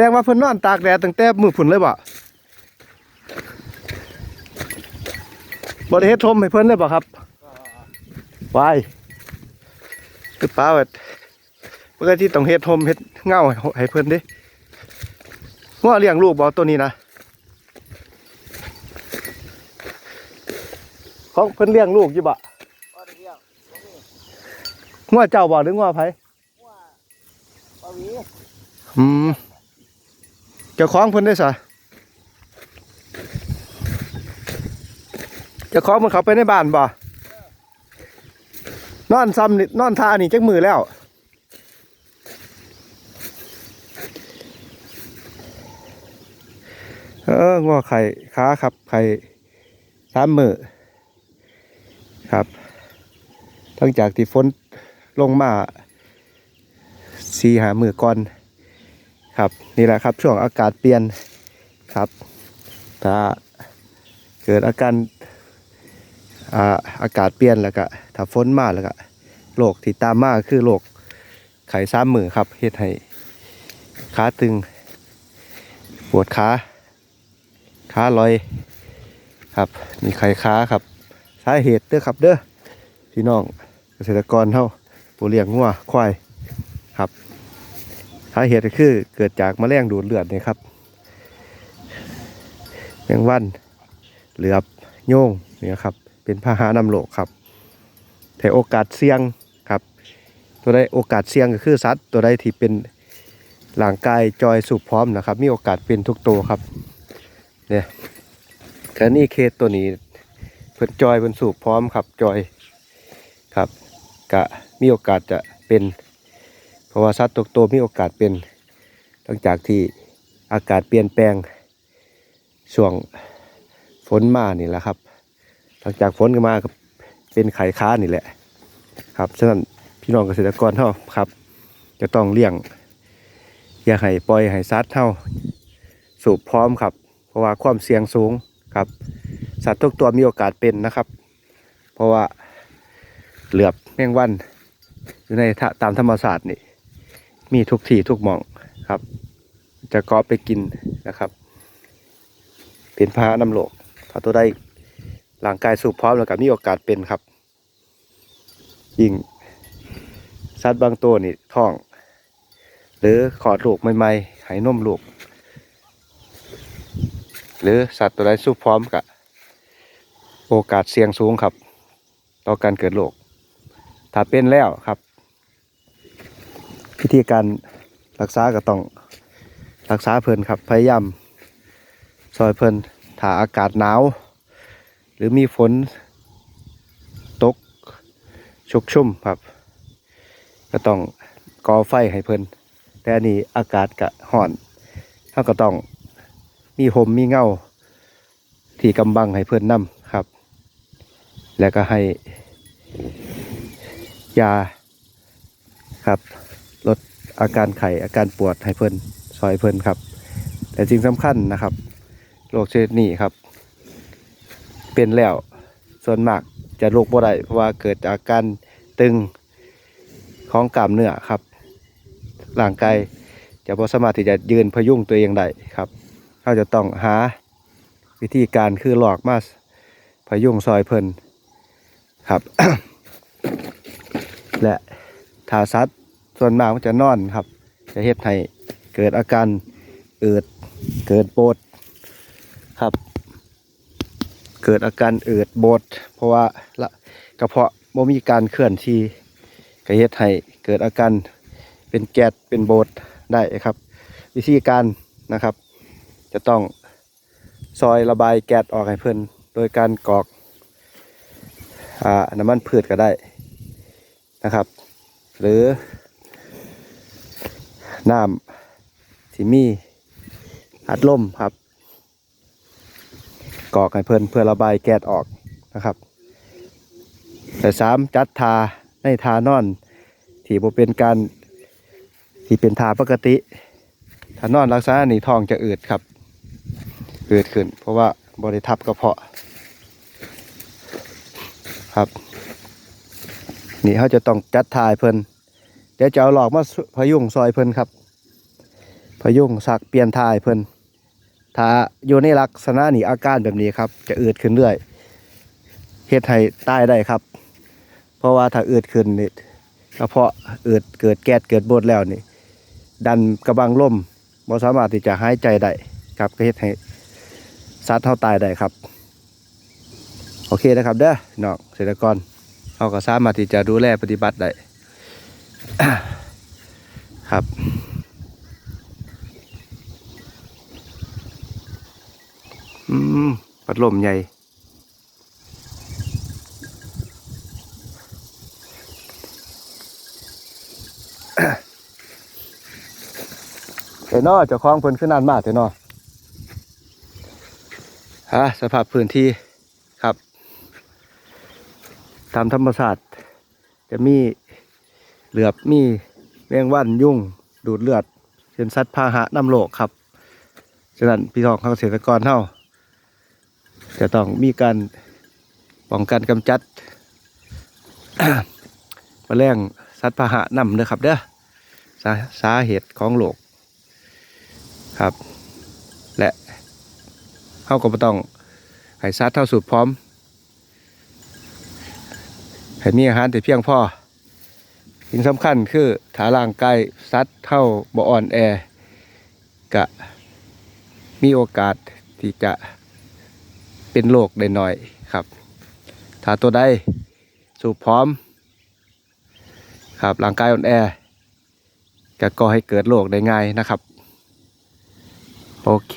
ดงว่าเพิ่นนอนตากแดดตั้งแต่มื้อพุ่นเลยบ่บ่ได้เฮ็ดทมให้เพิ่นเลยบ่ครับวายคือป้าเวดปกติต้องเฮ็ดทมเฮ็ดเงาให้ให้เพิ่นเด้งัวเลี้ยงลูกบ่ตัวนี้นะของเพิ่นเลี้ยงลูกอยู่บ่ก็ได้เรียกงัวเจ้าบ่หรืองัวไผว่าปาวีอืม เจ้าของเพิ่นได้ซะเจ้าของมันเขาไปในบ้านบ่ นอนซ้ำนี่นอนท่านี่จักมือแล้ว เอองอไข่ขาครับ ไข่สามมือครับหลังจากที่ฝนลงมาสีหามือก่อน ครับนี่แหละครับช่วงอากาศเปลี่ยนครับ ถ้าเกิดอาการอ่าอากาศเปลี่ยนแล้วก็ถ้าฝนมาแล้วก็โรคที่ตามมาคือโรคไข้ซ้ำมือครับเฮ็ดให้ขาตึง ปวดขาขาลอยครับ มีไข้ขาครับสาเหตุเด้อครับเด้อพี่น้องเกษตรกรเฮาผู้เลี้ยงงัวควายครับ สาเหตุก็คือเกิดจากมแมลงดูดเลือดนี่ครับแมงวันเหลือบโยงเนี่ยครับ เป็นพาหะนำโรคครับ แต่โอกาสเสี่ยงครับ ตัวใดโอกาสเสี่ยงก็คือสัตว์ตัวใดที่เป็นร่างกายจอยสุขพร้อมนะครับ มีโอกาสเป็นทุกตัวครับเนี่ยแค่นี้เคสตัวนี้เพิ่นจอยเพิ่นสูบพร้อมครับจอยครับ กะมีโอกาสจะเป็น ราะว่าสัตว์ตัวโตมีโอกาสเป็นหลังจากที่อากาศเปลี่ยนแปลงช่วงฝนมานี่แหละครับ หลังจากฝนก็มาก็เป็นไข่ค้านี่แหละครับฉะนั้นพี่น้องเกษตรกรเท่าครับ จะต้องเลี้ยง อย่าให้ปล่อยให้สัตว์เท่าสูบพร้อมครับ เพราะว่าความเสี่ยงสูงครับ สัตว์ทุกตัวมีโอกาสเป็นนะครับ เพราะว่าเหลือบแมงวันอยู่ในตามธรรมศาสตร์นี่ มีทุกที่ทุกหม่องครับ จะกอไปกินนะครับ เป็นพาหะนำโลกถ้าตัวใดร่างกายสูบพร้อมแล้วก็มีโอกาสเป็นครับ ยิ่งสัตว์บางตัวนี่ท้อง หรือขอดลูกใหม่ๆให้นมลูก หรือสัตว์ตัวใดสูบพร้อมกับโอกาสเสี่ยงสูงครับ ต่อการเกิดโรคถ้าเป็นแล้วครับ วิธีการรักษาก็ต้องรักษาเพิ่นครับ พยายามซอยเพิ่นถ้าอากาศหนาว หรือมีฝนตกชุกชุ่มครับ ก็ต้องก่อไฟให้เพิ่นแต่อันนี้อากาศกะห่อนเราก็ต้องมีห่มมีเงาที่กำบังให้เพิ่นนํครับ แล้วก็ให้ยาครับ ลดอาการไข้อาการปวดให้เพิ่นซอยเพิ่นครับ แต่สิ่งสำคัญนะครับโรคชนิดนี้ครับ เป็นแล้วส่วนมากจะลุกบ่ได้เพราะว่าเกิดจากการตึงของกล้ามเนื้อครับร่างกายจะบ่สามารถที่จะยืนพยุงตัวเองได้ครับเราจะต้องหาวิธีการคือหลอกมาพยุงซอยเพิ่นครับ และทาซัด ส่วนมากมันจะนอนครับ จะเฮ็ดให้เกิดอาการอืดเกิดปวดครับ เกิดอาการอืดบดเพราะว่าละกระเพาะบ่มีการเคลื่อนที่ก็เฮ็ดให้เกิดอาการเป็นแก๊สเป็นโบดได้ครับ วิธีการนะครับ จะต้องซอยระบายแก๊สออกให้เพิ่นโดยการกรอกอน้ำมันพืชก็ได้นะครับ หรือ น้ำที่มีอัดลมครับกอกให้เพิ่นเพื่อระบายแก๊สออกนะครับ แต่สามจัดทาในทานอนที่บ่เป็นการที่เป็นทาปกติถ้านอนรักษานี่ท้องจะอืดครับอืดขึ้น เพราะว่าบริทับกระเพาะครับ นี่เขาจะต้องจัดทายเพิ่น เดี๋ยวจะเอาหลอกมาพยุงซอยเพิ่นครับ พยุงสักเปลี่ยนทายเพิ่นถ้าอยู่ในลักษณะนี้อาการแบบนี้ครับ จะอืดขึ้นเรื่อยเฮ็ดให้ตายได้ครับ เพราะว่าถ้าอืดขึ้นนี่กระเพาะอืดเกิดแก๊สเกิดบดแล้วนี่ ดันกระบังล่มบ่สามารถที่จะหายใจได้ครับก็เฮ็ดให้สัตว์เฮาตายได้ครับ โอเคนะครับเด้อน้องเกษตรกรเราก็สามารถที่จะดูแลปฏิบัติได้ ครับ อืมพัดลมใหญ่เห็นนอเจ้าของเพิ่นขึ้นนานมากเถอะเนอฮะสภาพพื้นที่ครับ ตามธรรมศาสตร์จะมี เหลือบมีแมงวันยุ่ง ดูดเลือดเป็นสัตว์พาหะนำโลกครับ ฉะนั้นพี่น้องเกษตรกรเฮาจะต้องมีการป้องกันกำจัดมแมลงสัตว์พาหะนำเด้อครับเด้อสาสาเหตุของโรคครับ และเฮาก็บ่ต้องให้สัตว์เท่าสูตรพร้อมให้มีอาหารแต่เพียงพอ สิ่งสำคัญคือถ้าร่างกายสัตว์เท่าบ่อ่อนแอกะมีโอกาสที่จะเป็นโรคได้น้อยครับ ถ้าตัวใดสูบพร้อม ครับร่างกายอ่อนแอก็ก่อให้เกิดโรคได้ง่ายนะครับ โอเค